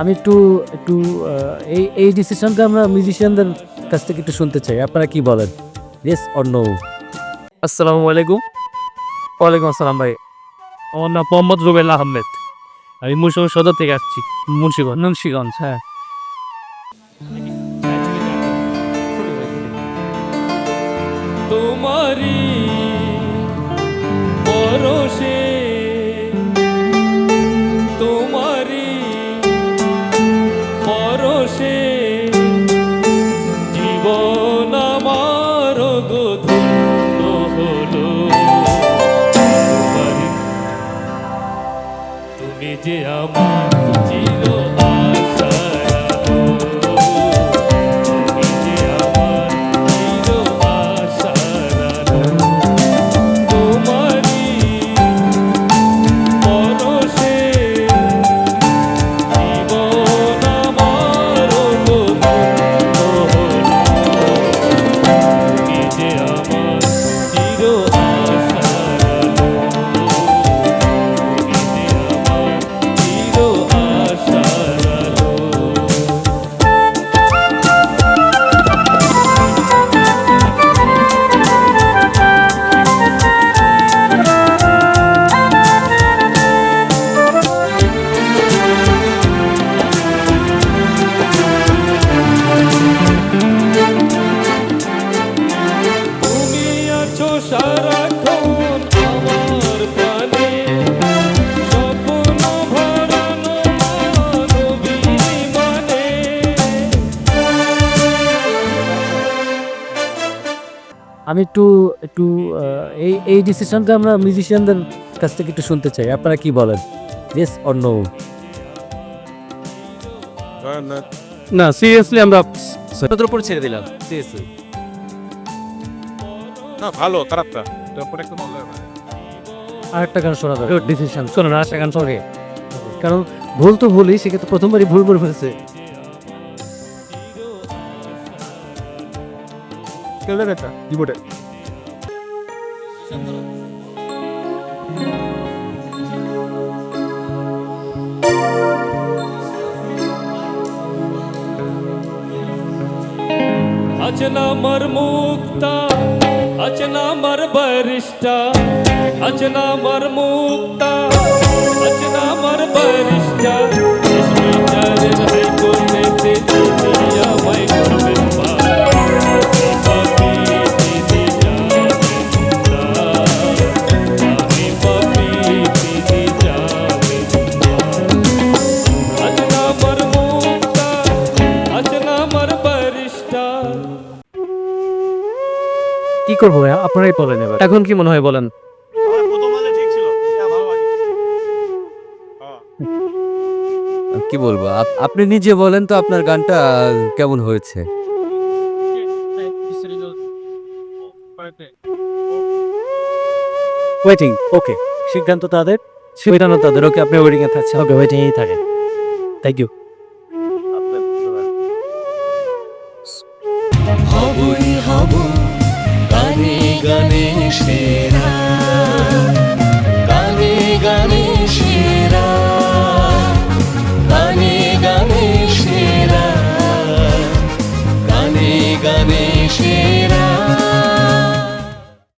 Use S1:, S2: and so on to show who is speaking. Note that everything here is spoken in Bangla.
S1: আমি একটু একটু এই এই ডিসিশনটা আমরা মিউজিশিয়ানদের কাছ থেকে একটু শুনতে চাই। আপনারা কি বলেন? ইয়েস অর নো
S2: আসসালামু আলাইকুম। ওয়ালাইকুম আসসালাম ভাই। আমার নাম মোহাম্মদ রুবেল আহমেদ। আমি মুন্সিগঞ্জ সদর থেকে আসছি। মুন্সিগঞ্জ মুন্সিগঞ্জ হ্যাঁ। তোমারি পরশে তুমি যে আমার চির
S1: আমি একটু একটু আহ, এই এই ডিসিশনটা আমরা মিউজিশিয়ানদের কাছ থেকে একটু শুনতে চাই। আপনারা কি বলেন? ইয়েস অর নো
S2: না সিরিয়াসলি আমরা তোর উপর ছেড়ে দিলাম। সিরিয়াসলি
S3: না ভালো খারাপ না। তারপরে একটু মজা হবে
S1: আরেকটা গান শোনা যাবে ডিসিশন
S2: শোনো না আশা গান সঙ্গে
S1: কারণ ভুল তো ভুলই সেক্ষেত্রে প্রথমবারই ভুল করে ফেলেছে
S2: চলে যাবে এটা জীবটা আচনা মর মুক্তা আচনা মর বরিষ্ঠা আচনা মর মুক্তা
S1: কি করব ভাইয়া? আপনারাই বলেন এবার।
S2: এখন কি মনে হয় বলেন?
S4: কি বলব? আপ- আপনি নিজে বলেন তো আপনার গানটা কেমন হয়েছে?
S1: ওয়েটিং ওকে সিদ্ধান্ত তাদের?
S2: সিদ্ধান্ত তাদের ওকে আপনি ওয়েডিং এ থাকছেন
S1: ওকে ওয়েটিংয়েই থাকে থ্যাংক ইউ
S5: হবই হব गणेशेन